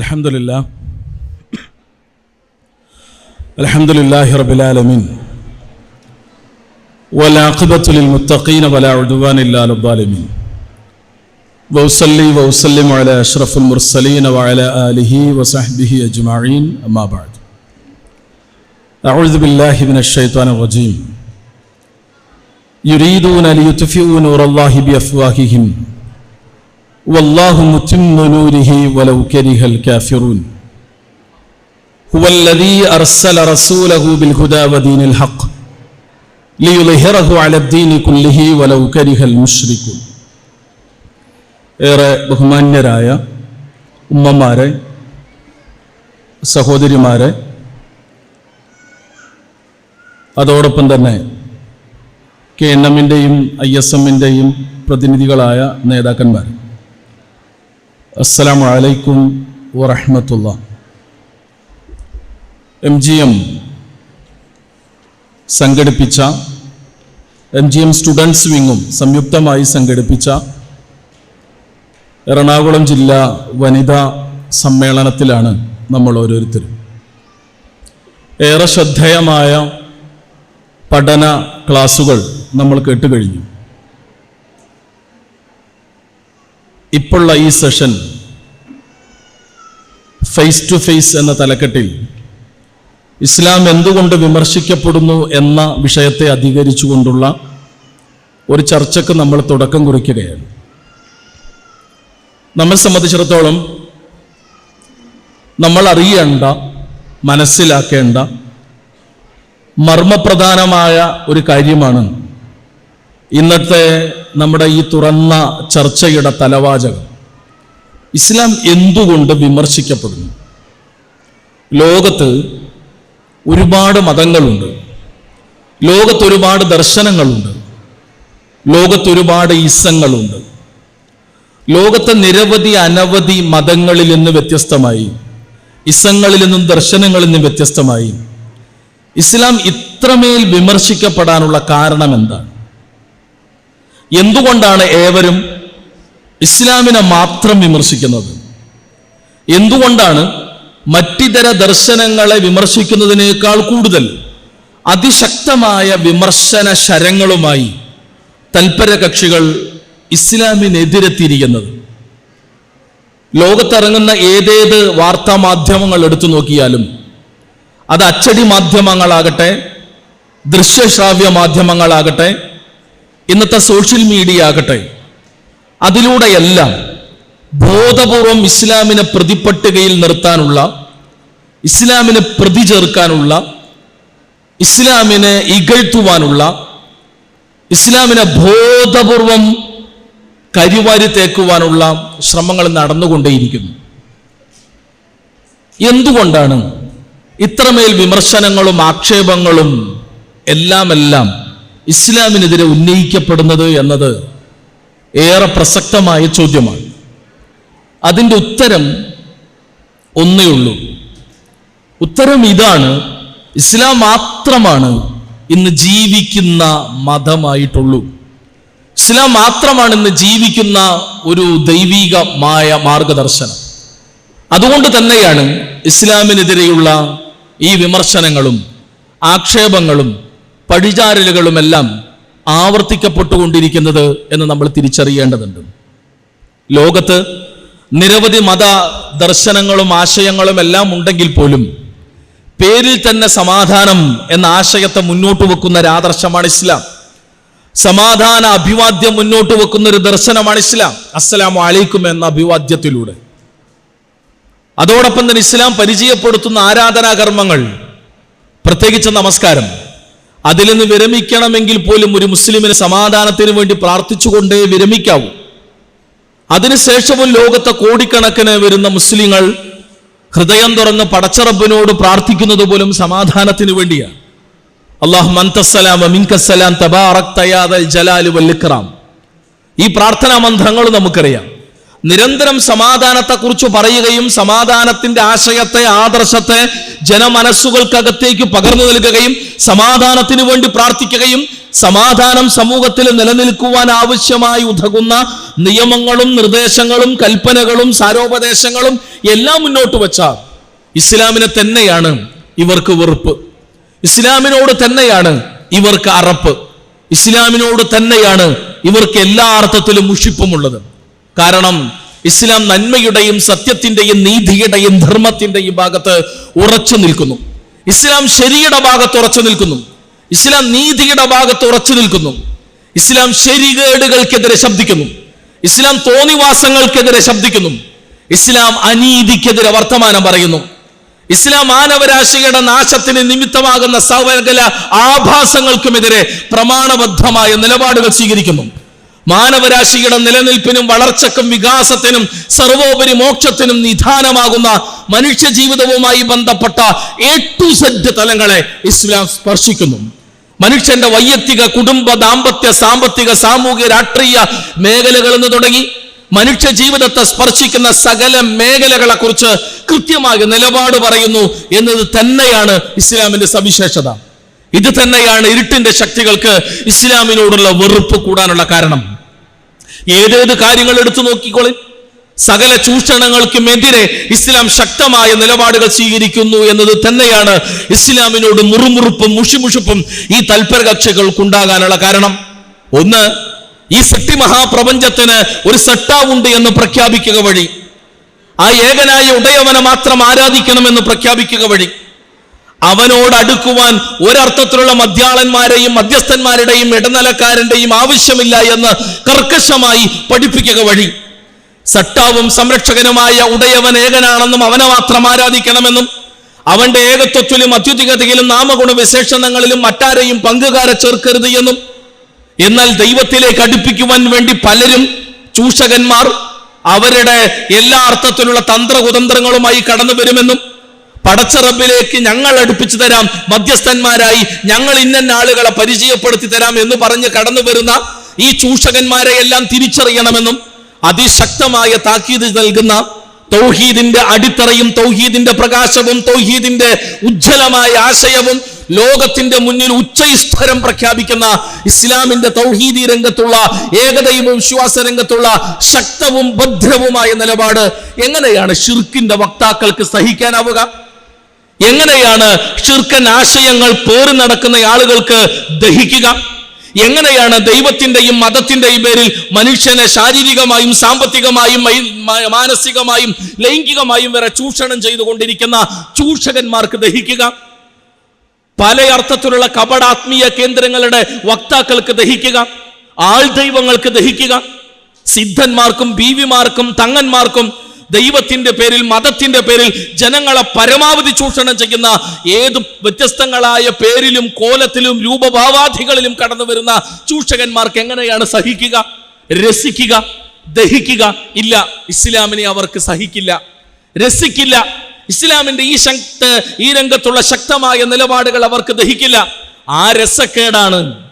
الحمد لله الحمد لله رب العالمين والعاقبة للمتقين ولا عدوان إلا على الظالمين وأصلي وأسلم على أشرف المرسلين وعلى آله وصحبه أجمعين أما بعد أعوذ بالله من الشيطان الرجيم يريدون ليطفئوا نور الله بأفواههم والله متم نوره ولو كره الكافرون هو الذي أرسل رسوله بالهدى ودين الحق ليظهره على الدين كله ولو كره المشركون ഏറെ ബഹുമാന്യരായ ഉമ്മമാരെ സഹോദരിമാരെ അതോടൊപ്പം തന്നെ കെ എൻ എമ്മിൻ്റെയും ഐ എസ് എമ്മിൻ്റെയും പ്രതിനിധികളായ നേതാക്കന്മാർ അസ്സലാമു അലൈക്കും വറഹമത്തുള്ള. എം ജി എം സംഘടിപ്പിച്ച എം ജി എം സ്റ്റുഡൻസ് വിങ്ങും സംയുക്തമായി സംഘടിപ്പിച്ച എറണാകുളം ജില്ലാ വനിതാ സമ്മേളനത്തിലാണ് നമ്മൾ ഓരോരുത്തരും. ഏറെ ശ്രദ്ധേയമായ പഠന ക്ലാസുകൾ നമ്മൾ കേട്ടുകഴിഞ്ഞു. ഇപ്പോഴുള്ള ഈ സെഷൻ ഫേസ് ടു ഫേസ് എന്ന തലക്കെട്ടിൽ ഇസ്ലാം എന്തുകൊണ്ട് വിമർശിക്കപ്പെടുന്നു എന്ന വിഷയത്തെ അധികരിച്ചുകൊണ്ടുള്ള ഒരു ചർച്ചക്ക് നമ്മൾ തുടക്കം കുറിക്കുകയാണ്. നമ്മെ സംബന്ധിച്ചിടത്തോളം നമ്മൾ അറിയേണ്ട മനസ്സിലാക്കേണ്ട മർമ്മപ്രധാനമായ ഒരു കാര്യമാണ് ഇന്നത്തെ നമ്മുടെ ഈ തുറന്ന ചർച്ചയുടെ തലവാചകം. ഇസ്ലാം എന്തുകൊണ്ട് വിമർശിക്കപ്പെടുന്നു? ലോകത്ത് ഒരുപാട് മതങ്ങളുണ്ട്. ലോകത്ത് ഒരുപാട് ദർശനങ്ങളുണ്ട്. ലോകത്ത് ഒരുപാട് ഈസങ്ങളുണ്ട്. ലോകത്തെ നിരവധി അനവധി മതങ്ങളിൽ നിന്ന് വ്യത്യസ്തമായി ഇസങ്ങളിൽ നിന്നും ദർശനങ്ങളിൽ നിന്നും വ്യത്യസ്തമായി ഇസ്ലാം ഇത്രമേൽ വിമർശിക്കപ്പെടാനുള്ള കാരണം എന്താണ്? എന്തുകൊണ്ടാണ് ഏവരും ഇസ്ലാമിനെ മാത്രം വിമർശിക്കുന്നത്? എന്തുകൊണ്ടാണ് മറ്റിതര ദർശനങ്ങളെ വിമർശിക്കുന്നതിനേക്കാൾ കൂടുതൽ അതിശക്തമായ വിമർശന ശരങ്ങളുമായി തൽപര കക്ഷികൾ ഇസ്ലാമിനെതിരെത്തിയിരിക്കുന്നത്? ലോകത്തിറങ്ങുന്ന ഏതേത് വാർത്താ മാധ്യമങ്ങൾ എടുത്തു നോക്കിയാലും അത് അച്ചടി മാധ്യമങ്ങളാകട്ടെ ദൃശ്യശ്രാവ്യ മാധ്യമങ്ങളാകട്ടെ ഇന്നത്തെ സോഷ്യൽ മീഡിയ ആകട്ടെ. അതിലൂടെയെല്ലാം ബോധപൂർവം ഇസ്ലാമിനെ പ്രതിപ്പട്ടികയിൽ നിർത്താനുള്ള ഇസ്ലാമിനെ പ്രതി ചേർക്കാനുള്ള ഇസ്ലാമിനെ ഇകഴ്ത്തുവാനുള്ള ഇസ്ലാമിനെ ബോധപൂർവം കരിവാരി തേക്കുവാനുള്ള ശ്രമങ്ങൾ നടന്നുകൊണ്ടേയിരിക്കുന്നു. എന്തുകൊണ്ടാണ് ഇത്രമേൽ വിമർശനങ്ങളും ആക്ഷേപങ്ങളും എല്ലാമെല്ലാം എല്ലാം ഇസ്ലാമിനെതിരെ ഉന്നയിക്കപ്പെടുന്നത് എന്നത് ഏറെ പ്രസക്തമായ ചോദ്യമാണ്. അതിന്റെ ഉത്തരം ഒന്നേ ഉള്ളൂ. ഉത്തരം ഇതാണ്. ഇസ്ലാം മാത്രമാണ് ഇന്ന് ജീവിക്കുന്ന മതമായിട്ടുള്ളൂ. ഇസ്ലാം മാത്രമാണ് ഇന്ന് ജീവിക്കുന്ന ഒരു ദൈവികമായ മാർഗദർശനം. അതുകൊണ്ട് തന്നെയാണ് ഇസ്ലാമിനെതിരെയുള്ള ഈ വിമർശനങ്ങളും ആക്ഷേപങ്ങളും പഴിചാരലുകളുമെല്ലാം ആവർത്തിക്കപ്പെട്ടുകൊണ്ടിരിക്കുന്നത് എന്ന് നമ്മൾ തിരിച്ചറിയേണ്ടതുണ്ട്. ലോകത്ത് നിരവധി മത ദർശനങ്ങളും ആശയങ്ങളും എല്ലാം ഉണ്ടെങ്കിൽ പോലും പേരിൽ തന്നെ സമാധാനം എന്ന ആശയത്തെ മുന്നോട്ട് വെക്കുന്ന ഒരു ആദർശമാണ് ഇസ്ലാം. സമാധാന അഭിവാദ്യം മുന്നോട്ട് വെക്കുന്ന ഒരു ദർശനമാണ് ഇസ്ലാം. അസ്സലാം അലൈക്കും എന്ന അഭിവാദ്യത്തിലൂടെ. അതോടൊപ്പം തന്നെ ഇസ്ലാം പരിചയപ്പെടുത്തുന്ന ആരാധനാ കർമ്മങ്ങൾ പ്രത്യേകിച്ച് നമസ്കാരം. അതിൽ നിന്ന് വിരമിക്കണമെങ്കിൽ പോലും ഒരു മുസ്ലിമിന് സമാധാനത്തിന് വേണ്ടി പ്രാർത്ഥിച്ചുകൊണ്ടേ വിരമിക്കാവൂ. അതിനുശേഷവും ലോകത്തെ കോടിക്കണക്കിന് വരുന്ന മുസ്ലിങ്ങൾ ഹൃദയം തുറന്ന് പടച്ചറബിനോട് പ്രാർത്ഥിക്കുന്നത് പോലും സമാധാനത്തിന് വേണ്ടിയാണ്. അള്ളാഹു തയാദൽ ജലാലു വല്ലിക്റാം ഈ പ്രാർത്ഥനാ മന്ത്രങ്ങൾ നമുക്കറിയാം. നിരന്തരം സമാധാനത്തെക്കുറിച്ച് പറയുകയും സമാധാനത്തിന്റെ ആശയത്തെ ആദർശത്തെ ജനമനസ്സുകൾക്കകത്തേക്ക് പകർന്നു നൽകുകയും സമാധാനത്തിന് വേണ്ടി പ്രാർത്ഥിക്കുകയും സമാധാനം സമൂഹത്തിൽ നിലനിൽക്കുവാൻ ആവശ്യമായി ഉതകുന്ന നിയമങ്ങളും നിർദ്ദേശങ്ങളും കൽപ്പനകളും സാരോപദേശങ്ങളും എല്ലാം മുന്നോട്ട് വച്ച ഇസ്ലാമിനെ തന്നെയാണ് ഇവർക്ക് വെറുപ്പ്. ഇസ്ലാമിനോട് തന്നെയാണ് ഇവർക്ക് അറപ്പ്. ഇസ്ലാമിനോട് തന്നെയാണ് ഇവർക്ക് എല്ലാ അർത്ഥത്തിലും മുഷിപ്പുമുള്ളത്. കാരണം ഇസ്ലാം നന്മയുടെയും സത്യത്തിന്റെയും നീതിയുടെയും ധർമ്മത്തിന്റെയും ഭാഗത്ത് ഉറച്ചു നിൽക്കുന്നു. ഇസ്ലാം ശരിയുടെ ഭാഗത്ത് ഉറച്ചു നിൽക്കുന്നു. ഇസ്ലാം നീതിയുടെ ഭാഗത്ത് ഉറച്ചു നിൽക്കുന്നു. ഇസ്ലാം ശരികേടുകൾക്കെതിരെ ശബ്ദിക്കുന്നു. ഇസ്ലാം തോന്നിവാസങ്ങൾക്കെതിരെ ശബ്ദിക്കുന്നു. ഇസ്ലാം അനീതിക്കെതിരെ വർത്തമാനം പറയുന്നു. ഇസ്ലാം മാനവരാശിയുടെ നാശത്തിന് നിമിത്തമാകുന്ന സകല ആഭാസങ്ങൾക്കുമെതിരെ പ്രമാണബദ്ധമായ നിലപാടുകൾ സ്വീകരിക്കുന്നു. മാനവരാശിയുടെ നിലനിൽപ്പിനും വളർച്ചക്കും വികാസത്തിനും സർവോപരി മോക്ഷത്തിനും നിധാനമാകുന്ന മനുഷ്യ ജീവിതവുമായി ബന്ധപ്പെട്ട എ ടു സെഡ് തലങ്ങളെ ഇസ്ലാം സ്പർശിക്കുന്നു. മനുഷ്യന്റെ വൈയക്തിക കുടുംബ ദാമ്പത്യ സാമ്പത്തിക സാമൂഹിക രാഷ്ട്രീയ മേഖലകൾ എന്ന് തുടങ്ങി മനുഷ്യ ജീവിതത്തെ സ്പർശിക്കുന്ന സകല മേഖലകളെ കുറിച്ച് കൃത്യമായ നിലപാട് പറയുന്നു എന്നത് തന്നെയാണ് ഇസ്ലാമിന്റെ സവിശേഷത. ഇത് തന്നെയാണ് ഇരുട്ടിന്റെ ശക്തികൾക്ക് ഇസ്ലാമിനോടുള്ള വെറുപ്പ് കൂടാനുള്ള കാരണം. ഏതേത് കാര്യങ്ങൾ എടുത്തു നോക്കിക്കോളി. സകല ചൂഷണങ്ങൾക്കും എതിരെ ഇസ്ലാം ശക്തമായ നിലപാടുകൾ സ്വീകരിക്കുന്നു എന്നത് തന്നെയാണ് ഇസ്ലാമിനോട് മുറുമുറുപ്പും മുഷിമുഷിപ്പും ഈ തൽപര കക്ഷികൾക്കുണ്ടാകാനുള്ള കാരണം. ഒന്ന് ഈ സൃഷ്ടി മഹാപ്രപഞ്ചത്തിന് ഒരു സട്ടാവുണ്ട് എന്ന് പ്രഖ്യാപിക്കുക വഴി. ആ ഏകനായ ഉടയവനെ മാത്രം ആരാധിക്കണമെന്ന് പ്രഖ്യാപിക്കുക വഴി. അവനോട് അടുക്കുവാൻ ഒരർത്ഥത്തിലുള്ള മധ്യാളന്മാരെയും മധ്യസ്ഥന്മാരുടെയും ഇടനിലക്കാരന്റെയും ആവശ്യമില്ല എന്ന് കർക്കശമായി പഠിപ്പിക്കുക വഴി. സട്ടാവും സംരക്ഷകനുമായ ഉടയവൻ ഏകനാണെന്നും അവനെ മാത്രം ആരാധിക്കണമെന്നും അവന്റെ ഏകത്വത്തിലും അത്യുതികതയിലും നാമഗുണ വിശേഷണങ്ങളിലും മറ്റാരെയും പങ്കുകാരെ ചേർക്കരുത് എന്നും എന്നാൽ ദൈവത്തിലേക്ക് അടുപ്പിക്കുവാൻ വേണ്ടി പലരും ചൂഷകന്മാർ അവരുടെ എല്ലാ അർത്ഥത്തിലുള്ള തന്ത്രകുതന്ത്രങ്ങളുമായി കടന്നു വരുമെന്നും പടച്ചറബിലേക്ക് ഞങ്ങൾ അടുപ്പിച്ചു തരാം. മധ്യസ്ഥന്മാരായി ഞങ്ങൾ ഇന്ന ആളുകളെ പരിചയപ്പെടുത്തി തരാം എന്ന് പറഞ്ഞ് കടന്നു വരുന്ന ഈ ചൂഷകന്മാരെ എല്ലാം തിരിച്ചറിയണമെന്നും അതിശക്തമായ താക്കീത് നൽകുന്ന തൗഹീദിന്റെ അടിത്തറയും തൗഹീദിന്റെ പ്രകാശവും തൗഹീദിന്റെ ഉജ്ജ്വലമായ ആശയവും ലോകത്തിന്റെ മുന്നിൽ ഉച്ചസ്ഥരം പ്രഖ്യാപിക്കുന്ന ഇസ്ലാമിന്റെ തൗഹീദി രംഗത്തുള്ള ഏകദൈവ വിശ്വാസ രംഗത്തുള്ള ശക്തവും ഭദ്രവുമായ നിലപാട് എങ്ങനെയാണ് ഷിർക്കിന്റെ വക്താക്കൾക്ക് സഹിക്കാനാവുക? എങ്ങനെയാണ് ഷിർക്കൻ ആശയങ്ങൾ പേറി നടക്കുന്ന ആളുകൾക്ക് ദഹിക്കുക? എങ്ങനെയാണ് ദൈവത്തിന്റെയും മതത്തിന്റെയും പേരിൽ മനുഷ്യനെ ശാരീരികമായും സാമ്പത്തികമായും മാനസികമായും ലൈംഗികമായും വരെ ചൂഷണം ചെയ്തുകൊണ്ടിരിക്കുന്ന ചൂഷകന്മാർക്ക് ദഹിക്കുക? പല അർത്ഥത്തിലുള്ള കപടാത്മീയ കേന്ദ്രങ്ങളുടെ വക്താക്കൾക്ക് ദഹിക്കുക? ആൾ ദൈവങ്ങൾക്ക് ദഹിക്കുക? സിദ്ധന്മാർക്കും ബീവിമാർക്കും തങ്ങന്മാർക്കും ദൈവത്തിന്റെ പേരിൽ മതത്തിന്റെ പേരിൽ ജനങ്ങളെ പരമാവധി ചൂഷണം ചെയ്യുന്ന ഏത് വ്യത്യസ്തങ്ങളായ പേരിലും കോലത്തിലും രൂപഭാവാധികളിലും കടന്നു വരുന്ന ചൂഷകന്മാർക്ക് എങ്ങനെയാണ് സഹിക്കുക? രസിക്കുക? ദഹിക്കുക? ഇല്ല ഇസ്ലാമിനെ അവർക്ക് സഹിക്കില്ല. രസിക്കില്ല. ഇസ്ലാമിന്റെ ഈ ശക്ത ഈ രംഗത്തുള്ള ശക്തമായ നിലപാടുകൾ അവർക്ക് ദഹിക്കില്ല. ആ രസക്കേടാണ്.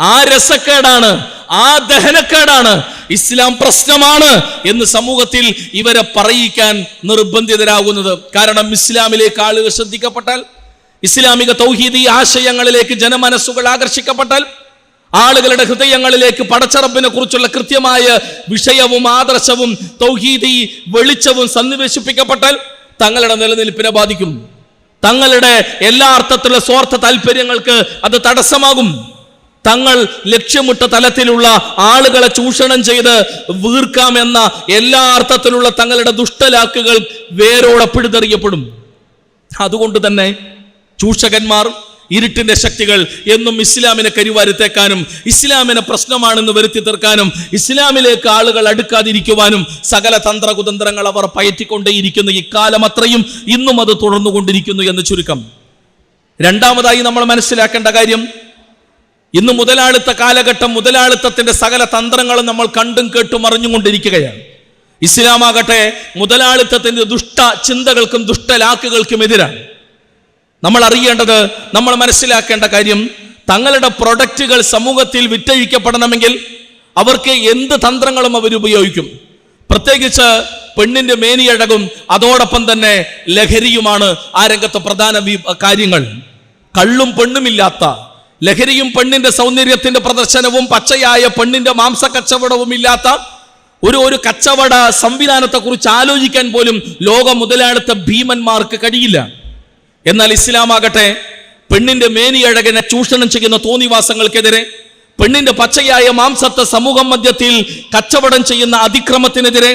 ആ രസക്കേടാണ് ആ ദഹനക്കേടാണ് ഇസ്ലാം പ്രശ്നമാണ് എന്ന് സമൂഹത്തിൽ ഇവരെ പറയിക്കാൻ നിർബന്ധിതരാകുന്നത്. കാരണം ഇസ്ലാമിലേക്ക് ആളുകൾ ശ്രദ്ധിക്കപ്പെട്ടാൽ ഇസ്ലാമിക തൗഹീദി ആശയങ്ങളിലേക്ക് ജനമനസ്സുകൾ ആകർഷിക്കപ്പെട്ടാൽ ആളുകളുടെ ഹൃദയങ്ങളിലേക്ക് പടച്ചറപ്പിനെ കുറിച്ചുള്ള കൃത്യമായ വിഷയവും ആദർശവും തൗഹീദി വെളിച്ചവും സന്നിവേശിപ്പിക്കപ്പെട്ടാൽ തങ്ങളുടെ നിലനിൽപ്പിനെ ബാധിക്കും. തങ്ങളുടെ എല്ലാ അർത്ഥത്തിലുള്ള സ്വാർത്ഥ താല്പര്യങ്ങൾക്ക് അത് തടസ്സമാകും. തങ്ങൾ ലക്ഷ്യമിട്ട തലത്തിലുള്ള ആളുകളെ ചൂഷണം ചെയ്ത് വീർക്കാമെന്ന എല്ലാ അർത്ഥത്തിലുള്ള തങ്ങളുടെ ദുഷ്ടലാക്കുകൾ വേരോടെ പിഴുതെറിയപ്പെടും. അതുകൊണ്ട് തന്നെ ചൂഷകന്മാർ ഇരുട്ടിന്റെ ശക്തികൾ എന്നും ഇസ്ലാമിനെ കരിവാരുത്തേക്കാനും ഇസ്ലാമിനെ പ്രശ്നമാണെന്ന് വരുത്തി തീർക്കാനും ഇസ്ലാമിലേക്ക് ആളുകൾ അടുക്കാതിരിക്കുവാനും സകല തന്ത്രകുതന്ത്രങ്ങൾ അവർ പയറ്റിക്കൊണ്ടേയിരിക്കുന്നു. ഇക്കാലം അത്രയും ഇന്നും അത് തുടർന്നുകൊണ്ടിരിക്കുന്നു എന്ന് ചുരുക്കം. രണ്ടാമതായി നമ്മൾ മനസ്സിലാക്കേണ്ട കാര്യം ഇന്ന് മുതലാളിത്ത കാലഘട്ടം മുതലാളിത്തത്തിന്റെ സകല തന്ത്രങ്ങളും നമ്മൾ കണ്ടും കേട്ടും അറിഞ്ഞുകൊണ്ടിരിക്കുകയാണ്. ഇസ്ലാമാകട്ടെ മുതലാളിത്തത്തിന്റെ ദുഷ്ട ചിന്തകൾക്കും ദുഷ്ടലാക്കുകൾക്കും എതിരാണ്. നമ്മൾ അറിയേണ്ടത് നമ്മൾ മനസ്സിലാക്കേണ്ട കാര്യം തങ്ങളുടെ പ്രൊഡക്റ്റുകൾ സമൂഹത്തിൽ വിറ്റഴിക്കപ്പെടണമെങ്കിൽ അവർക്ക് എന്ത് തന്ത്രങ്ങളും അവർ ഉപയോഗിക്കും. പ്രത്യേകിച്ച് പെണ്ണിന്റെ മേനിയഴകും അതോടൊപ്പം തന്നെ ലഹരിയുമാണ് ആ രംഗത്തെ പ്രധാന കാര്യങ്ങൾ. കള്ളും പെണ്ണുമില്ലാത്ത ലഹരിയും പെണ്ണിന്റെ സൗന്ദര്യത്തിന്റെ പ്രദർശനവും പച്ചയായ പെണ്ണിന്റെ മാംസ കച്ചവടവും ഇല്ലാത്ത ഒരു ഒരു കച്ചവട സംവിധാനത്തെ കുറിച്ച് ആലോചിക്കാൻ പോലും ലോക മുതലാളിത്ത ഭീമന്മാർക്ക് കഴിയില്ല. എന്നാൽ ഇസ്ലാമാകട്ടെ പെണ്ണിന്റെ മേനിയഴകനെ ചൂഷണം ചെയ്യുന്ന തോന്നിവാസങ്ങൾക്കെതിരെ പെണ്ണിന്റെ പച്ചയായ മാംസത്തെ സമൂഹം മധ്യത്തിൽ കച്ചവടം ചെയ്യുന്ന അതിക്രമത്തിനെതിരെ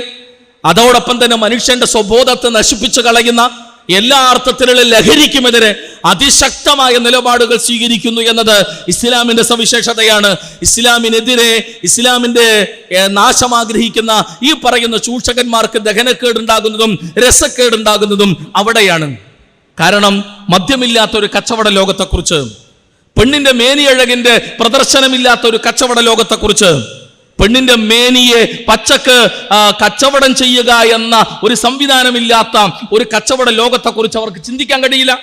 അതോടൊപ്പം തന്നെ മനുഷ്യന്റെ സ്വബോധത്തെ നശിപ്പിച്ചു കളയുന്ന എല്ലാ അർത്ഥത്തിലുള്ള ലഹരിക്കുമെതിരെ അതിശക്തമായ നിലപാടുകൾ സ്വീകരിക്കുന്നു എന്നത് ഇസ്ലാമിന്റെ സവിശേഷതയാണ്. ഇസ്ലാമിനെതിരെ ഇസ്ലാമിന്റെ നാശം ആഗ്രഹിക്കുന്ന ഈ പറയുന്ന ചൂഷകന്മാർക്ക് ദഹനക്കേടുണ്ടാകുന്നതും രസക്കേടുണ്ടാകുന്നതും അവിടെയാണ്. കാരണം മദ്യമില്ലാത്ത ഒരു കച്ചവട ലോകത്തെക്കുറിച്ച് പെണ്ണിന്റെ മേനിയഴകിന്റെ പ്രദർശനമില്ലാത്ത ഒരു കച്ചവട ലോകത്തെക്കുറിച്ച് പെണ്ണിന്റെ മേനിയെ പച്ചക്ക് കച്ചവടം ചെയ്യുക എന്ന ഒരു സംവിധാനമില്ലാത്ത ഒരു കച്ചവട ലോകത്തെക്കുറിച്ച് അവർക്ക് ചിന്തിക്കാൻ കഴിയില്ല.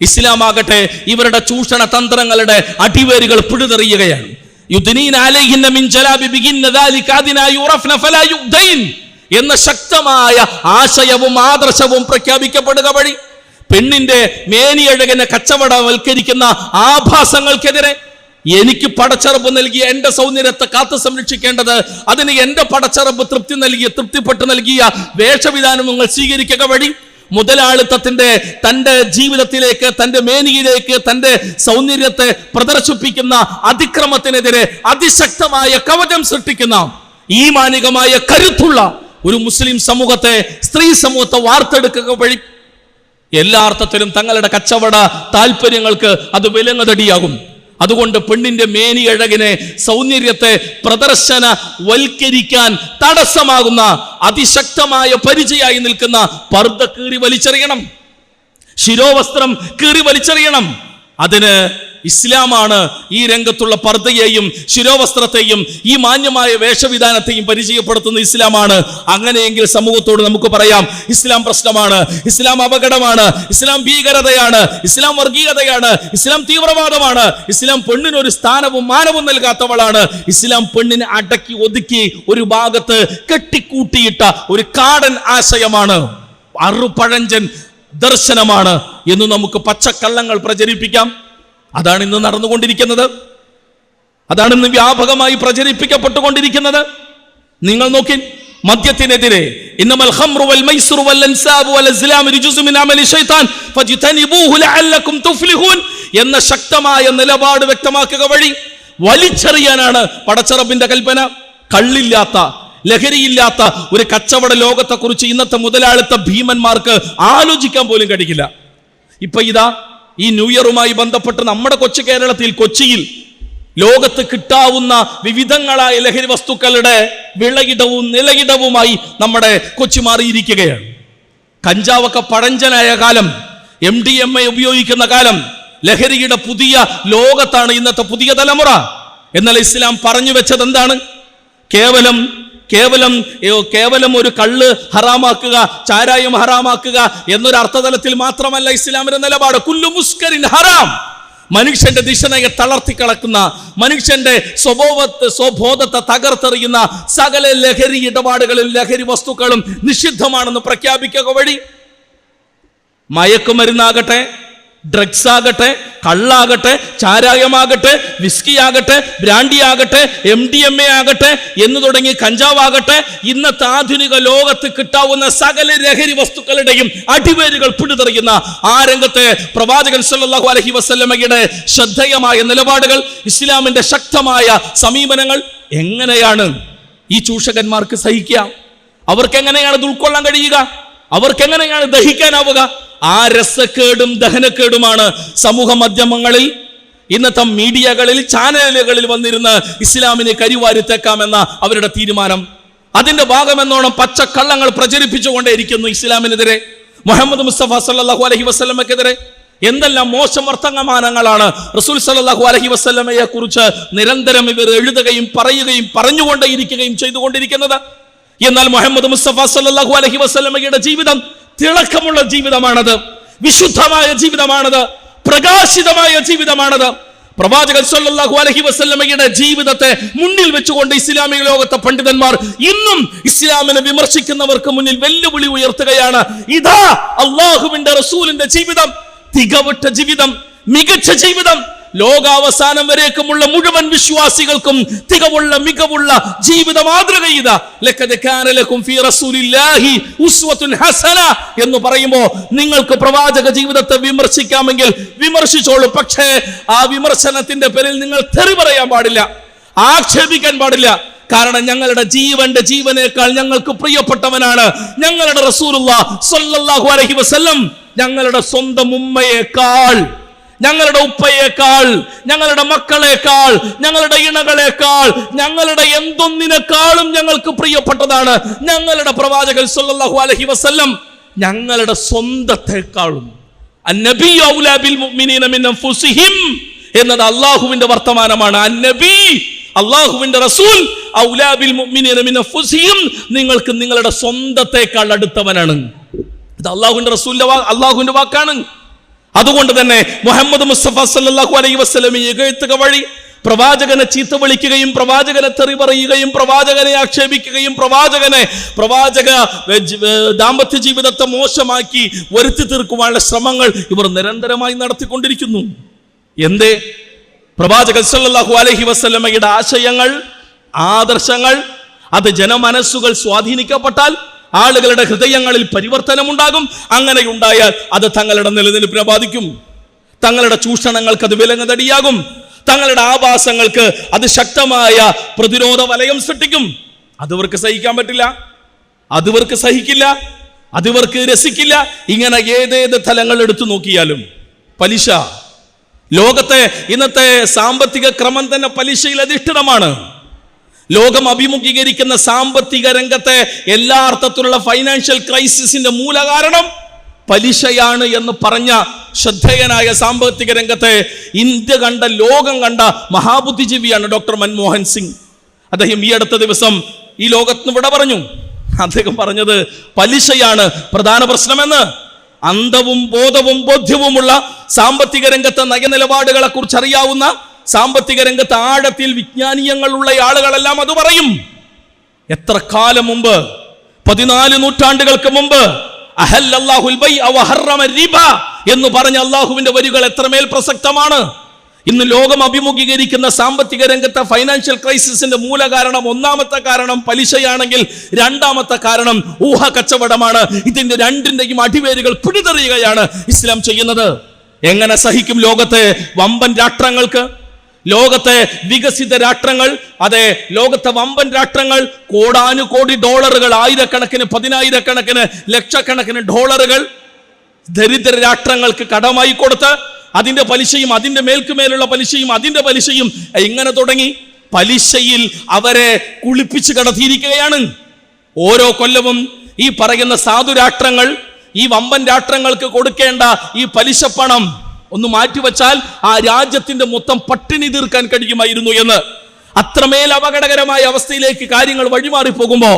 ഇസ്ലാം ആകട്ടെ ഇവരുടെ ചൂഷണ തന്ത്രങ്ങളുടെ അടിവേരുകൾ പിഴുതെറിയുകയാണ്. എന്ന ശക്തമായ ആശയവും ആദർശവും പ്രഖ്യാപിക്കപ്പെടുക വഴി. പെണ്ണിന്റെ മേനിയഴകനെ കച്ചവടവൽക്കരിക്കുന്ന ആഭാസങ്ങൾക്കെതിരെ എനിക്ക് പടച്ചറപ്പ് നൽകിയ എന്റെ സൗന്ദര്യത്തെ കാത്തു സംരക്ഷിക്കേണ്ടത് അതിന് എന്റെ പടച്ചറപ്പ് തൃപ്തി നൽകിയ തൃപ്തിപ്പെട്ട് നൽകിയ വേഷവിധാനം നിങ്ങൾ സ്വീകരിക്കുക വഴി മുതലാളിത്തത്തിന്റെ തന്റെ ജീവിതത്തിലേക്ക് തന്റെ മേനിയിലേക്ക് തന്റെ സൗന്ദര്യത്തെ പ്രദർശിപ്പിക്കുന്ന അതിക്രമത്തിനെതിരെ അതിശക്തമായ കവചം സൃഷ്ടിക്കുന്ന ഈ മാനികമായ കരുത്തുള്ള ഒരു മുസ്ലിം സമൂഹത്തെ സ്ത്രീ സമൂഹത്തെ വാർത്തെടുക്കുക വഴി എല്ലാ അർത്ഥത്തിലും തങ്ങളുടെ കച്ചവട താല്പര്യങ്ങൾക്ക് അത് വിലങ്ങതടിയാകും. അതുകൊണ്ട് പെണ്ണിന്റെ മേനി അഴകിനെ സൗന്ദര്യത്തെ പ്രദർശന വൽക്കരിക്കാൻ തടസ്സമാകുന്ന അതിശക്തമായ പരിചയായി നിൽക്കുന്ന പർദ്ദ കീറി വലിച്ചെറിയണം. ശിരോവസ്ത്രം കീറി വലിച്ചെറിയണം. അതിന് ഇസ്ലാമാണ് ഈ രംഗത്തുള്ള പർദ്ദയെയും ശിരോവസ്ത്രത്തെയും ഈ മാന്യമായ വേഷവിധാനത്തെയും പരിചയപ്പെടുത്തുന്ന ഇസ്ലാമാണ്. അങ്ങനെയെങ്കിൽ സമൂഹത്തോട് നമുക്ക് പറയാം ഇസ്ലാം പ്രശ്നമാണ് ഇസ്ലാം അപകടമാണ് ഇസ്ലാം ഭീകരതയാണ് ഇസ്ലാം വർഗീയതയാണ് ഇസ്ലാം തീവ്രവാദമാണ് ഇസ്ലാം പെണ്ണിന് ഒരു സ്ഥാനവും മാനവും നൽകാത്തവളാണ്. ഇസ്ലാം പെണ്ണിനെ അടക്കി ഒതുക്കി ഒരു ഭാഗത്ത് കെട്ടിക്കൂട്ടിയിട്ട ഒരു കാടൻ ആശയമാണ്. അറുപഴഞ്ചൻ ദർശനമാണ് എന്ന് നമുക്ക് പച്ചക്കള്ളങ്ങൾ പ്രചരിപ്പിക്കാം. അതാണ് ഇന്ന് നടന്നുകൊണ്ടിരിക്കുന്നത്. അതാണ് ഇന്ന് വ്യാപകമായി പ്രചരിപ്പിക്കപ്പെട്ടുകൊണ്ടിരിക്കുന്നത്. നിങ്ങൾ നോക്കി മദ്യത്തിനെതിരെ എന്ന ശക്തമായ നിലപാട് വ്യക്തമാക്കുക വഴി വലിച്ചെറിയാനാണ് പടച്ചറബിന്റെ കൽപ്പന. കള്ളില്ലാത്ത ലഹരിയില്ലാത്ത ഒരു കച്ചവട ലോകത്തെക്കുറിച്ച് ഇന്നത്തെ മുതലാളിത്ത ഭീമന്മാർക്ക് ആലോചിക്കാൻ പോലും കഴിയില്ല. ഇപ്പൊ ഇതാ ഈ ന്യൂ ഇയറുമായി ബന്ധപ്പെട്ട് നമ്മുടെ കൊച്ചു കേരളത്തിൽ കൊച്ചിയിൽ ലോകത്ത് കിട്ടാവുന്ന വിവിധങ്ങളായ ലഹരി വസ്തുക്കളുടെ വിളയിടവും നിലയിടവുമായി നമ്മുടെ കൊച്ചി മാറിയിരിക്കുകയാണ്. കഞ്ചാവൊക്കെ പഴഞ്ചനായ കാലം എം ഡി എം എ ഉപയോഗിക്കുന്ന കാലം ലഹരിയുടെ പുതിയ ലോകത്താണ് ഇന്നത്തെ പുതിയ തലമുറ. എന്നാൽ ഇസ്ലാം പറഞ്ഞു വെച്ചത് എന്താണ് കേവലം കേവലം കേവലം ഒരു കള്ള് ഹറാമാക്കുക ചാരായം ഹറാമാക്കുക എന്നൊരു അർത്ഥതലത്തിൽ മാത്രമല്ല ഇസ്ലാമിന്റെ നിലപാട്. കുല്ലു മുസ്കരിൻ ഹറാം. മനുഷ്യന്റെ ദിശനയെ തളർത്തിക്കളക്കുന്ന മനുഷ്യന്റെ സ്വഭാവത്തെ സ്വബോധത്തെ തകർത്തെറിയുന്ന സകല ലഹരി ഇടപാടുകളിൽ ലഹരി വസ്തുക്കളും നിഷിദ്ധമാണെന്ന് പ്രഖ്യാപിക്കുക വഴി. മയക്കുമരുന്നാകട്ടെ ഡ്രഗ്സ് ആകട്ടെ കള്ളാകട്ടെ ചാരായമാകട്ടെ വിസ്കി ആകട്ടെ ബ്രാൻഡി ആകട്ടെ എം ഡി എം എ ആകട്ടെ എന്ന് തുടങ്ങി കഞ്ചാവാകട്ടെ ഇന്നത്തെ ആധുനിക ലോകത്ത് കിട്ടാവുന്ന സകല ലഹരി വസ്തുക്കളുടെയും അടിവേരുകൾ പിടിതെറിയുന്ന ആ രംഗത്തെ പ്രവാചകൻ സല്ലല്ലാഹു അലൈഹി വസല്ലമയുടെ ശ്രദ്ധേയമായ നിലപാടുകൾ ഇസ്ലാമിന്റെ ശക്തമായ സമീപനങ്ങൾ എങ്ങനെയാണ് ഈ ചൂഷകന്മാർക്ക് സഹിക്കുക? അവർക്ക് എങ്ങനെയാണ് ഉൾക്കൊള്ളാൻ കഴിയുക? അവർക്ക് എങ്ങനെയാണ് ദഹിക്കാനാവുക? ആ രസക്കേടും ദഹനക്കേടുമാണ് സമൂഹ മാധ്യമങ്ങളിൽ ഇന്നത്തെ മീഡിയകളിൽ ചാനലുകളിൽ വന്നിരുന്ന് ഇസ്ലാമിനെ കരിവാരിത്തേക്കാമെന്ന അവരുടെ തീരുമാനം. അതിന്റെ ഭാഗമെന്നോണം പച്ചക്കള്ളങ്ങൾ പ്രചരിപ്പിച്ചുകൊണ്ടേയിരിക്കുന്നു ഇസ്ലാമിനെതിരെ. മുഹമ്മദ് മുസ്തഫ സല്ലല്ലാഹു അലഹി വസ്ലമക്കെതിരെ എന്തെല്ലാം മോശം വർത്തമാനങ്ങളാണ് റസൂൽ സല്ലല്ലാഹു അലഹി വസ്ലമയെ കുറിച്ച് നിരന്തരം ഇവർ എഴുതുകയും പറയുകയും പറഞ്ഞുകൊണ്ടേയിരിക്കുകയും ചെയ്തുകൊണ്ടിരിക്കുന്നത്. എന്നാൽ മുഹമ്മദ് മുസ്തഫ സല്ലല്ലാഹു അലഹി വസ്ലമയുടെ ജീവിതം തിളക്കമുള്ള ജീവിതമാണത്. വിശുദ്ധമായ ജീവിതമാണത്. പ്രകാശിതമായ ജീവിതമാണത്. പ്രവാചകൻ സല്ലല്ലാഹു അലൈഹി വസല്ലമയുടെ ജീവിതത്തെ മുന്നിൽ വെച്ചുകൊണ്ട് ഇസ്ലാമിക ലോകത്തെ പണ്ഡിതന്മാർ ഇന്നും ഇസ്ലാമിനെ വിമർശിക്കുന്നവർക്ക് മുന്നിൽ വെല്ലുവിളി ഉയർത്തുകയാണ്. ഇതാ അള്ളാഹുവിന്റെ റസൂലിന്റെ ജീവിതം. തികവട്ട ജീവിതം. മികച്ച ജീവിതം. ലോകാവസാനം വരേക്കുമുള്ള മുഴുവൻ വിശ്വാസികൾക്കും തികവുള്ള മികവുള്ള ജീവിത മാതൃക ഹസന എന്ന് പറയുമ്പോ നിങ്ങൾക്ക് പ്രവാചക ജീവിതത്തെ വിമർശിക്കാമെങ്കിൽ വിമർശിച്ചോളൂ. പക്ഷേ ആ വിമർശനത്തിന്റെ പേരിൽ നിങ്ങൾ തെറി പറയാൻ പാടില്ല ആക്ഷേപിക്കാൻ പാടില്ല. കാരണം ഞങ്ങളുടെ ജീവന്റെ ജീവനേക്കാൾ ഞങ്ങൾക്ക് പ്രിയപ്പെട്ടവനാണ് ഞങ്ങളുടെ റസൂലുള്ള സൊല്ലാഹു അലൈഹി വസല്ലം. ഞങ്ങളുടെ സ്വന്തം ഉമ്മയേക്കാൾ ഞങ്ങളുടെ ഉപ്പയേക്കാൾ ഞങ്ങളുടെ മക്കളെക്കാൾ ഞങ്ങളുടെ ഇണകളെക്കാൾ ഞങ്ങളുടെ എന്തൊന്നിനേക്കാളും ഞങ്ങൾക്ക് പ്രിയപ്പെട്ടതാണ്. ഞങ്ങളുടെ പ്രവാചകൻ സല്ലല്ലാഹു അലൈഹി വസല്ലം ഞങ്ങളുടെ സ്വന്തത്തെക്കാളും. അന്നബി ഔലാ ബിൽ മുഅ്മിനീന മിൻ അൻഫുസിഹിം എന്നത് അള്ളാഹുവിന്റെ വർത്തമാനമാണ്. അന്നബി അള്ളാഹുവിന്റെ റസൂൽ ഔലാ ബിൽ മുഅ്മിനീന മിൻ അൻഫുസിഹിം നിങ്ങൾക്ക് നിങ്ങളുടെ സ്വന്തത്തെക്കാൾ അടുത്തവനാണ്. ഇത് അള്ളാഹുവിന്റെ റസൂലിന്റെ അള്ളാഹുവിന്റെ വാക്കാണ്. അതുകൊണ്ട് തന്നെ മുഹമ്മദ് മുസ്തഫ സല്ലാഹു അലൈ വസല്ലം എഴുത്തുക വഴി പ്രവാചകനെ ചീത്ത വിളിക്കുകയും പ്രവാചകനെ തെറി പറയുകയും പ്രവാചകനെ ആക്ഷേപിക്കുകയും പ്രവാചകനെ പ്രവാചക ദാമ്പത്യ ജീവിതത്തെ മോശമാക്കി വരുത്തി തീർക്കുവാനുള്ള ശ്രമങ്ങൾ ഇവർ നിരന്തരമായി നടത്തിക്കൊണ്ടിരിക്കുന്നു. എന്തേ? പ്രവാചകൻ സല്ലാഹു അലഹി വസല്ലമയുടെ ആശയങ്ങൾ ആദർശങ്ങൾ അത് ജനമനസ്സുകൾ സ്വാധീനിക്കപ്പെട്ടാൽ ആളുകളുടെ ഹൃദയങ്ങളിൽ പരിവർത്തനമുണ്ടാകും. അങ്ങനെ ഉണ്ടായാൽ അത് തങ്ങളുടെ നിലനിൽപ്പിനെ ബാധിക്കും. തങ്ങളുടെ ചൂഷണങ്ങൾക്ക് അത് വിലങ്ങതടിയാകും. തങ്ങളുടെ ആവാസങ്ങൾക്ക് അത് ശക്തമായ പ്രതിരോധ വലയം സൃഷ്ടിക്കും. അതിവർക്ക് സഹിക്കാൻ പറ്റില്ല. അതിവർക്ക് സഹിക്കില്ല. അതിവർക്ക് രസിക്കില്ല. ഇങ്ങനെ ഏതേത് തലങ്ങൾ എടുത്തു നോക്കിയാലും പലിശ. ലോകത്തെ ഇന്നത്തെ സാമ്പത്തിക ക്രമം തന്നെ പലിശയിൽ അധിഷ്ഠിതമാണ്. ലോകം അഭിമുഖീകരിക്കുന്ന സാമ്പത്തിക രംഗത്തെ എല്ലാ അർത്ഥത്തിലുള്ള ഫൈനാൻഷ്യൽ ക്രൈസിസിന്റെ മൂലകാരണം പലിശയാണ് എന്ന് പറഞ്ഞ ശ്രദ്ധേയനായ സാമ്പത്തിക രംഗത്തെ ഇന്ത്യ കണ്ട ലോകം കണ്ട മഹാബുദ്ധിജീവിയാണ് ഡോക്ടർ മൻമോഹൻ സിംഗ്. അദ്ദേഹം ഈ അടുത്ത ദിവസം ഈ ലോകത്തിന് വിട പറഞ്ഞു. അദ്ദേഹം പറഞ്ഞത് പലിശയാണ് പ്രധാന പ്രശ്നമെന്ന്. അന്തവും ബോധവും ബോധ്യവുമുള്ള സാമ്പത്തിക രംഗത്തെ നയനിലപാടുകളെ കുറിച്ച് അറിയാവുന്ന സാമ്പത്തിക രംഗത്ത് ആഴത്തിൽ വിജ്ഞാനീയങ്ങളുള്ള ആളുകളെല്ലാം അത് പറയും. എത്ര കാലം മുമ്പ്? പതിനാല് നൂറ്റാണ്ടുകൾക്ക് മുമ്പ് എന്ന് പറഞ്ഞ അള്ളാഹുവിന്റെ വരികൾ എത്രമേൽ പ്രസക്തമാണ്? ഇന്ന് ലോകം അഭിമുഖീകരിക്കുന്ന സാമ്പത്തിക രംഗത്തെ ഫൈനാൻഷ്യൽ ക്രൈസിസിന്റെ മൂല കാരണം ഒന്നാമത്തെ കാരണം പലിശയാണെങ്കിൽ രണ്ടാമത്തെ കാരണം ഊഹ കച്ചവടമാണ്. ഇതിന്റെ രണ്ടിന്റെയും അടിവേരുകൾ പിടിതെറിയുകയാണ് ഇസ്ലാം ചെയ്യുന്നത്. എങ്ങനെ സഹിക്കും ലോകത്തെ വമ്പൻ രാഷ്ട്രങ്ങൾക്ക്? ലോകത്തെ വികസിത രാഷ്ട്രങ്ങൾ അതെ ലോകത്തെ വമ്പൻ രാഷ്ട്രങ്ങൾ കോടാനുകോടി ഡോളറുകൾ ആയിരക്കണക്കിന് പതിനായിരക്കണക്കിന് ലക്ഷക്കണക്കിന് ഡോളറുകൾ ദരിദ്ര രാഷ്ട്രങ്ങൾക്ക് കടമായി കൊടുത്ത് അതിന്റെ പലിശയും അതിന്റെ മേൽക്കുമേലുള്ള പലിശയും അതിന്റെ പലിശയും ഇങ്ങനെ തുടങ്ങി? പലിശയിൽ അവരെ കുളിപ്പിച്ച് കടത്തിയിരിക്കുകയാണ്. ഓരോ കൊല്ലവും ഈ പറയുന്ന സാധു രാഷ്ട്രങ്ങൾ ഈ വമ്പൻ രാഷ്ട്രങ്ങൾക്ക് കൊടുക്കേണ്ട ഈ പലിശ പണം ഒന്ന് മാറ്റിവെച്ചാൽ ആ രാജ്യത്തിന്റെ മൊത്തം പട്ടിണി തീർക്കാൻ കഴിയുമായിരുന്നു എന്ന്. അത്രമേൽ അപകടകരമായ അവസ്ഥയിലേക്ക് കാര്യങ്ങൾ വഴിമാറി പോകുമ്പോ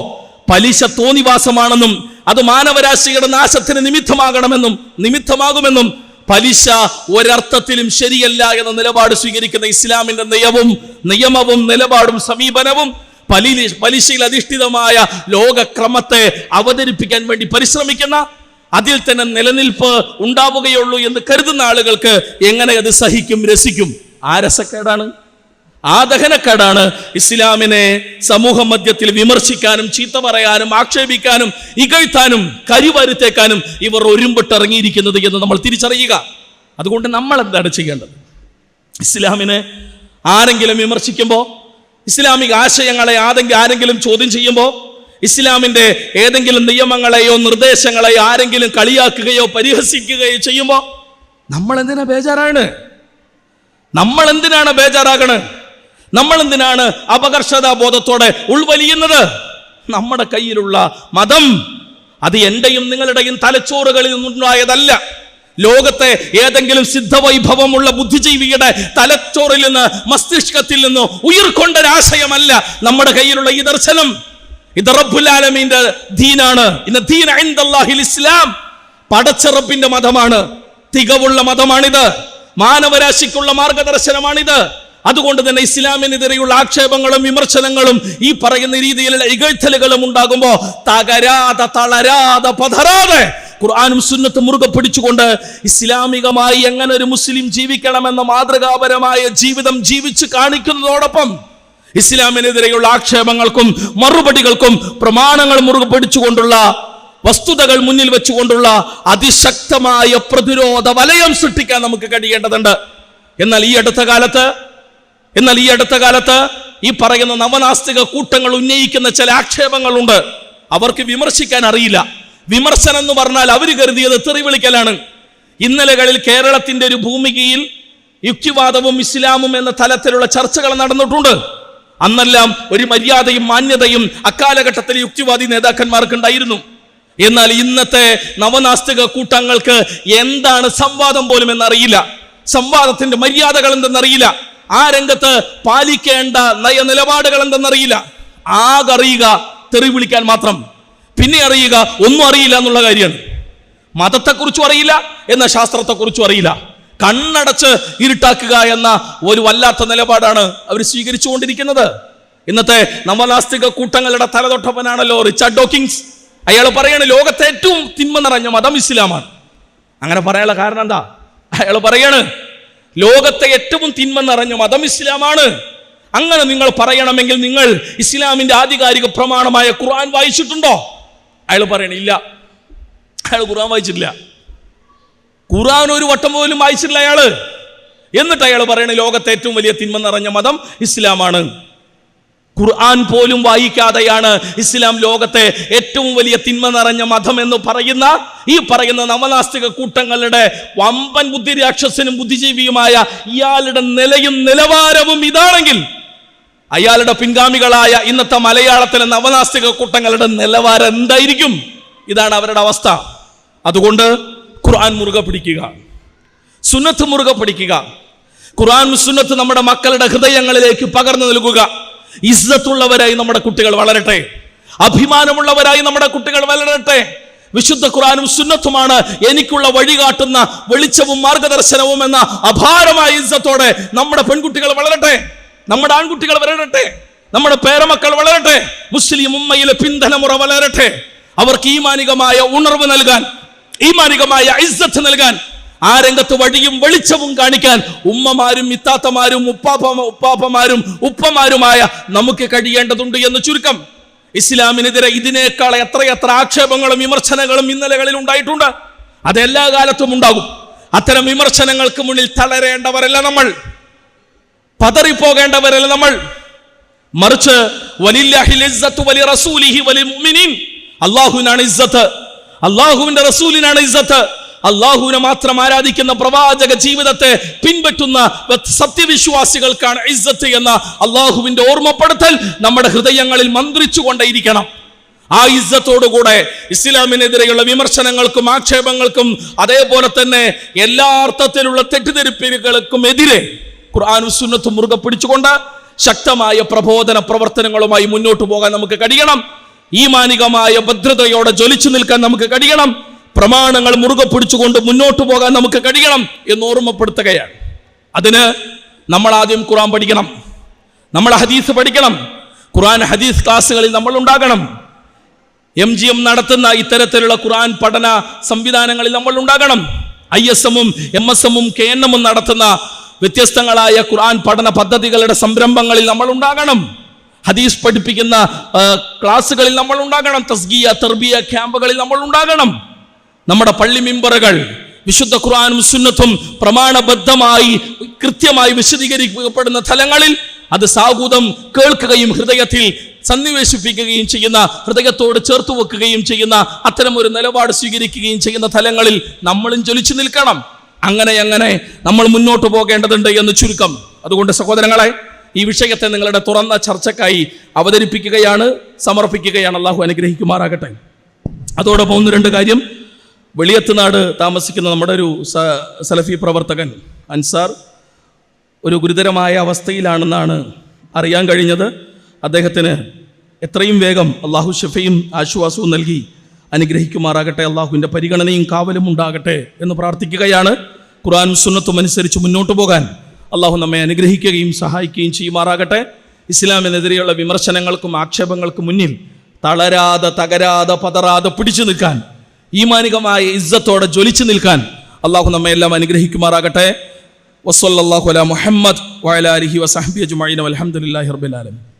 പലിശ തോന്നിവാസമാണെന്നും അത് മാനവരാശിയുടെ നാശത്തിന് നിമിത്തമാകണമെന്നും നിമിത്തമാകുമെന്നും പലിശ ഒരർത്ഥത്തിലും ശരിയല്ല എന്ന നിലപാട് സ്വീകരിക്കുന്ന ഇസ്ലാമിന്റെ നിയമവും നിയമവും നിലപാടും സമീപനവും പലി പലിശയിൽ അധിഷ്ഠിതമായ ലോകക്രമത്തെ അവതരിപ്പിക്കാൻ വേണ്ടി പരിശ്രമിക്കുന്ന അതിൽ തന്നെ നിലനിൽപ്പ് ഉണ്ടാവുകയുള്ളൂ എന്ന് കരുതുന്ന ആളുകൾക്ക് എങ്ങനെ അത് സഹിക്കും രസിക്കും? ആ രസക്കേടാണ്. ആ ദഹനക്കേടാണ്. ഇസ്ലാമിനെ സമൂഹ മധ്യത്തിൽ വിമർശിക്കാനും ചീത്ത പറയാനും ആക്ഷേപിക്കാനും ഇകഴ്ത്താനും കരിവരുത്തേക്കാനും ഇവർ ഒരുമ്പിട്ടിറങ്ങിയിരിക്കുന്നത് എന്ന് നമ്മൾ തിരിച്ചറിയുക. അതുകൊണ്ട് നമ്മൾ എന്താണ് ചെയ്യേണ്ടത്? ഇസ്ലാമിനെ ആരെങ്കിലും വിമർശിക്കുമ്പോൾ ഇസ്ലാമിക ആശയങ്ങളെ ആരെങ്കിലും ആരെങ്കിലും ചോദ്യം ചെയ്യുമ്പോൾ ഇസ്ലാമിന്റെ ഏതെങ്കിലും നിയമങ്ങളെയോ നിർദ്ദേശങ്ങളെയോ ആരെങ്കിലും കളിയാക്കുകയോ പരിഹസിക്കുകയോ ചെയ്യുമ്പോൾ നമ്മൾ എന്തിനാ ബേജാറാണ്? നമ്മൾ എന്തിനാണ് ബേജാറാകണ്? നമ്മൾ എന്തിനാണ് അപകർഷതാ ബോധത്തോടെ ഉൾവലിയുന്നത്? നമ്മുടെ കയ്യിലുള്ള മതം അത് എന്റെയും നിങ്ങളുടെയും തലച്ചോറുകളിൽ നിന്നുണ്ടായതല്ല. ലോകത്തെ ഏതെങ്കിലും സിദ്ധവൈഭവമുള്ള ബുദ്ധിജീവിയുടെ തലച്ചോറിൽ നിന്ന് മസ്തിഷ്കത്തിൽ നിന്നോ ഉയർക്കൊണ്ട ഒരാശയമല്ല നമ്മുടെ കയ്യിലുള്ള ഈ ദർശനം. ഇത് റബ്ബുലാലമീന്റെ ദീനാണ്. ഇന്ന് ഇസ്ലാം പടച്ചറപ്പിന്റെ മതമാണ്. തികവുള്ള മതമാണിത്. മാനവരാശിക്കുള്ള മാർഗദർശനമാണിത്. അതുകൊണ്ട് തന്നെ ഇസ്ലാമിനെതിരെയുള്ള ആക്ഷേപങ്ങളും വിമർശനങ്ങളും ഈ പറയുന്ന രീതിയിലുള്ള ഇകഴ്ത്തലുകളും ഉണ്ടാകുമ്പോൾ തകരാതെ തളരാതെ പതരാതെ ഖുർആാനും സുന്നത്ത് മുറുകെ പിടിച്ചുകൊണ്ട് ഇസ്ലാമികമായി എങ്ങനെ ഒരു മുസ്ലിം ജീവിക്കണമെന്ന മാതൃകാപരമായ ജീവിതം ജീവിച്ച് കാണിക്കുന്നതോടൊപ്പം ഇസ്ലാമിനെതിരെയുള്ള ആക്ഷേപങ്ങൾക്കും മറുപടികൾക്കും പ്രമാണങ്ങൾ മുറുകെ പിടിച്ചുകൊണ്ടുള്ള വസ്തുതകൾ മുന്നിൽ വെച്ചുകൊണ്ടുള്ള അതിശക്തമായ പ്രതിരോധ വലയം സൃഷ്ടിക്കാൻ നമുക്ക് കഴിയേണ്ടതുണ്ട്. എന്നാൽ ഈ അടുത്ത കാലത്ത് എന്നാൽ ഈ അടുത്ത കാലത്ത് ഈ പറയുന്ന നവനാസ്തിക കൂട്ടങ്ങൾ ഉന്നയിക്കുന്ന ചില ആക്ഷേപങ്ങളുണ്ട്. അവർക്ക് വിമർശിക്കാൻ അറിയില്ല. വിമർശനം എന്ന് പറഞ്ഞാൽ അവർ കരുതിയത് തെറിവിളിക്കലാണ്. ഇന്നലകളിൽ കേരളത്തിന്റെ ഒരു ഭൂമികയിൽ യുക്തിവാദവും ഇസ്ലാമും എന്ന തലത്തിലുള്ള ചർച്ചകൾ നടന്നിട്ടുണ്ട്. അന്നെല്ലാം ഒരു മര്യാദയും മാന്യതയും അക്കാലഘട്ടത്തിലെ യുക്തിവാദി നേതാക്കന്മാർക്കുണ്ടായിരുന്നു. എന്നാൽ ഇന്നത്തെ നവനാസ്തിക കൂട്ടങ്ങൾക്ക് എന്താണ് സംവാദം പോലും എന്നറിയില്ല. സംവാദത്തിന്റെ മര്യാദകൾ എന്തെന്നറിയില്ല. ആ രംഗത്ത് പാലിക്കേണ്ട നയ നിലപാടുകൾ എന്തെന്നറിയില്ല. ആകെ അറിയുക തെറി വിളിക്കാൻ മാത്രം. പിന്നെ അറിയുക ഒന്നും അറിയില്ല എന്നുള്ള കാര്യമാണ്. മതത്തെക്കുറിച്ചും അറിയില്ല എന്ന ശാസ്ത്രത്തെക്കുറിച്ചും അറിയില്ല. കണ്ണടച്ച് ഇരുട്ടാക്കുക എന്ന ഒരു വല്ലാത്ത നിലപാടാണ് അവർ സ്വീകരിച്ചുകൊണ്ടിരിക്കുന്നത്. ഇന്നത്തെ നവനാസ്തിക കൂട്ടങ്ങളുടെ തലതൊട്ടപ്പനാണല്ലോ റിച്ചാർഡ് ഡോക്കിങ്സ് അയാൾ പറയാണ് ലോകത്തെ ഏറ്റവും തിന്മ നിറഞ്ഞ മതം ഇസ്ലാമാണ്. അങ്ങനെ പറയാനുള്ള കാരണം എന്താ? അയാൾ പറയാണ് ലോകത്തെ ഏറ്റവും തിന്മ നിറഞ്ഞ മതം ഇസ്ലാമാണ്. അങ്ങനെ നിങ്ങൾ പറയണമെങ്കിൽ നിങ്ങൾ ഇസ്ലാമിന്റെ ആധികാരിക പ്രമാണമായ ഖുർആൻ വായിച്ചിട്ടുണ്ടോ? അയാൾ പറയണില്ല അയാൾ ഖുർആൻ വായിച്ചിട്ടില്ല. ഖുർആൻ ഒരു വട്ടം പോലും വായിച്ചിട്ടില്ല അയാൾ. എന്നിട്ട് അയാൾ പറയണ ലോകത്തെ ഏറ്റവും വലിയ തിന്മ നിറഞ്ഞ മതം ഇസ്ലാമാണ്. ഖുർആൻ പോലും വായിക്കാതെയാണ് ഇസ്ലാം ലോകത്തെ ഏറ്റവും വലിയ തിന്മ നിറഞ്ഞ മതം എന്ന് പറയുന്ന ഈ പറയുന്ന നവനാസ്തിക കൂട്ടങ്ങളുടെ വമ്പൻ ബുദ്ധി രാക്ഷസനും ബുദ്ധിജീവിയുമായ ഇയാളുടെ നിലയും നിലവാരവും ഇതാണെങ്കിൽ അയാളുടെ പിൻഗാമികളായ ഇന്നത്തെ മലയാളത്തിലെ നവനാസ്തിക കൂട്ടങ്ങളുടെ നിലവാരം എന്തായിരിക്കും? ഇതാണ് അവരുടെ അവസ്ഥ. അതുകൊണ്ട് ഖുർആൻ മുറുകെ പിടിക്കുക. സുന്നത്ത് മുറുകെ പിടിക്കുക. ഖുർആൻ സുന്നത്ത് നമ്മുടെ മക്കളുടെ ഹൃദയങ്ങളിലേക്ക് പകർന്നു നൽകുക. ഇസ്സത്തുള്ളവരായി നമ്മുടെ കുട്ടികൾ വളരട്ടെ. അഭിമാനമുള്ളവരായി നമ്മുടെ കുട്ടികൾ വളരട്ടെ. വിശുദ്ധ ഖുർആനും സുന്നത്തുമാണ് എനിക്കുള്ള വഴികാട്ടുന്ന വെളിച്ചവും മാർഗദർശനവും എന്ന അപാരമായ ഇസ്സത്തോടെ നമ്മുടെ പെൺകുട്ടികൾ വളരട്ടെ. നമ്മുടെ ആൺകുട്ടികൾ വളരട്ടെ. നമ്മുടെ പേരമക്കൾ വളരട്ടെ. മുസ്ലിം ഉമ്മയിലെ പിന്തലമുറ വളരട്ടെ. അവർക്ക് ഈമാനികമായ ഉണർവ് നൽകാൻ ഈമാനികമായ ഇസ്സത്ത് നൽകാൻ ആ രംഗത്ത് വഴിയും വെളിച്ചവും കാണിക്കാൻ ഉമ്മമാരും ഇത്താത്തമാരും ഉപ്പാപ്പ ഉപ്പാപ്പമാരും ഉപ്പമാരുമായ നമുക്ക് കഴിയേണ്ടതുണ്ട് എന്ന് ചുരുക്കം. ഇസ്ലാമിനെതിരെ ഇതിനേക്കാൾ എത്രയെത്ര ആക്ഷേപങ്ങളും വിമർശനങ്ങളും ഇന്നലകളിൽ ഉണ്ടായിട്ടുണ്ട്. അതെല്ലാ കാലത്തും ഉണ്ടാകും. അത്തരം വിമർശനങ്ങൾക്ക് മുന്നിൽ തളരേണ്ടവരല്ല നമ്മൾ. പതറിപ്പോകേണ്ടവരല്ല നമ്മൾ. മറിച്ച് വലില്ലാഹിൽ വലി റസൂലിഹി വലി മുഅ്മിനീൻ. അള്ളാഹുവിനാണ് ഇസ്സത്ത്. അള്ളാഹുവിന്റെ റസൂലിനാണ് ഇസ്സത്ത്. അള്ളാഹുവിനെ മാത്രം ആരാധിക്കുന്ന പ്രവാചക ജീവിതത്തെ പിൻപറ്റുന്ന സത്യവിശ്വാസികൾക്കാണ് ഇസ്സത്ത് എന്ന അള്ളാഹുവിന്റെ ഓർമ്മപ്പെടുത്തൽ നമ്മുടെ ഹൃദയങ്ങളിൽ മന്ത്രിച്ചു കൊണ്ടേയിരിക്കണം ആ ഇസ്സത്തോടുകൂടെ ഇസ്ലാമിനെതിരെയുള്ള വിമർശനങ്ങൾക്കും ആക്ഷേപങ്ങൾക്കും അതേപോലെ തന്നെ എല്ലാ അർത്ഥത്തിലുള്ള തെറ്റിദ്ധരിപ്പിനുകൾക്കും എതിരെ ഖുർആാനും സുന്നത്തും മുറുകെ പിടിച്ചുകൊണ്ട് ശക്തമായ പ്രബോധന പ്രവർത്തനങ്ങളുമായി മുന്നോട്ട് പോകാൻ നമുക്ക് കഴിയണം. ഈ മാനികമായ ഭദ്രതയോടെ ജ്വലിച്ചു നിൽക്കാൻ നമുക്ക് കഴിയണം. പ്രമാണങ്ങൾ മുറുകെ പിടിച്ചുകൊണ്ട് മുന്നോട്ട് പോകാൻ നമുക്ക് കഴിയണം എന്ന് ഓർമ്മപ്പെടുത്തുകയാണ്. അതിന് നമ്മൾ ആദ്യം ഖുറാൻ പഠിക്കണം. നമ്മൾ ഹദീസ് പഠിക്കണം. ഖുറാൻ ഹദീസ് ക്ലാസ്സുകളിൽ നമ്മൾ ഉണ്ടാകണം. എം ജി എം നടത്തുന്ന ഇത്തരത്തിലുള്ള ഖുറാൻ പഠന സംവിധാനങ്ങളിൽ നമ്മൾ ഉണ്ടാകണം. ഐ എസ് എമ്മും എം എസ് എമ്മും കെ എൻ എമ്മും നടത്തുന്ന വ്യത്യസ്തങ്ങളായ ഖുറാൻ പഠന പദ്ധതികളുടെ സംരംഭങ്ങളിൽ നമ്മൾ ഉണ്ടാകണം. ഹദീസ് പഠിപ്പിക്കുന്ന ക്ലാസ്സുകളിൽ നമ്മൾ ഉണ്ടാകണം. തസ്ഗിയ തെർബിയ ക്യാമ്പുകളിൽ നമ്മൾ ഉണ്ടാകണം. നമ്മുടെ പള്ളി മിമ്പറുകൾ വിശുദ്ധ ഖുർആനും സുന്നത്തും പ്രമാണബദ്ധമായി കൃത്യമായി വിശദീകരിക്കപ്പെടുന്ന തലങ്ങളിൽ അത് സാഹൂതം കേൾക്കുകയും ഹൃദയത്തിൽ സന്നിവേശിപ്പിക്കുകയും ചെയ്യുന്ന ഹൃദയത്തോട് ചേർത്ത് വെക്കുകയും ചെയ്യുന്ന അത്തരം ഒരു നിലപാട് സ്വീകരിക്കുകയും ചെയ്യുന്ന തലങ്ങളിൽ നമ്മളും ജ്വലിച്ചു നിൽക്കണം. അങ്ങനെ അങ്ങനെ നമ്മൾ മുന്നോട്ട് പോകേണ്ടതുണ്ട് എന്ന് ചുരുക്കം. അതുകൊണ്ട് സഹോദരങ്ങളെ ഈ വിഷയത്തെ നിങ്ങളുടെ തുറന്ന ചർച്ചക്കായി അവതരിപ്പിക്കുകയാണ് സമർപ്പിക്കുകയാണ് അള്ളാഹു അനുഗ്രഹിക്കുമാറാകട്ടെ. അതോടൊപ്പം ഒന്ന് രണ്ട് കാര്യം. വെളിയത്തുനാട് താമസിക്കുന്ന നമ്മുടെ ഒരു സലഫി പ്രവർത്തകൻ അൻസാർ ഒരു ഗുരുതരമായ അവസ്ഥയിലാണെന്നാണ് അറിയാൻ കഴിഞ്ഞത്. അദ്ദേഹത്തിന് എത്രയും വേഗം അള്ളാഹു ഷഫയും ആശ്വാസവും നൽകി അനുഗ്രഹിക്കുമാറാകട്ടെ. അള്ളാഹുവിന്റെ പരിഗണനയും കാവലും ഉണ്ടാകട്ടെ എന്ന് പ്രാർത്ഥിക്കുകയാണ്. ഖുർആനും സുന്നത്തും അനുസരിച്ച് മുന്നോട്ട് പോകാൻ അള്ളാഹു നമ്മെ അനുഗ്രഹിക്കുകയും സഹായിക്കുകയും ചെയ്യുമാറാകട്ടെ. ഇസ്ലാമിനെതിരെയുള്ള വിമർശനങ്ങൾക്കും ആക്ഷേപങ്ങൾക്കും മുന്നിൽ തളരാതെ തകരാതെ പതറാതെ പിടിച്ചു നിൽക്കാൻ ഈമാനികമായ ഇസ്സത്തോടെ ജ്വലിച്ചു നിൽക്കാൻ അള്ളാഹു നമ്മെ എല്ലാം അനുഗ്രഹിക്കുമാറാകട്ടെ. വസ്വല്ലാഹു അല മുഹമ്മദ് വയലാലിഹി വസഹബി അജുമൈൻ വൽഹംദുലില്ലാഹി റബ്ബിൽ ആലമീൻ.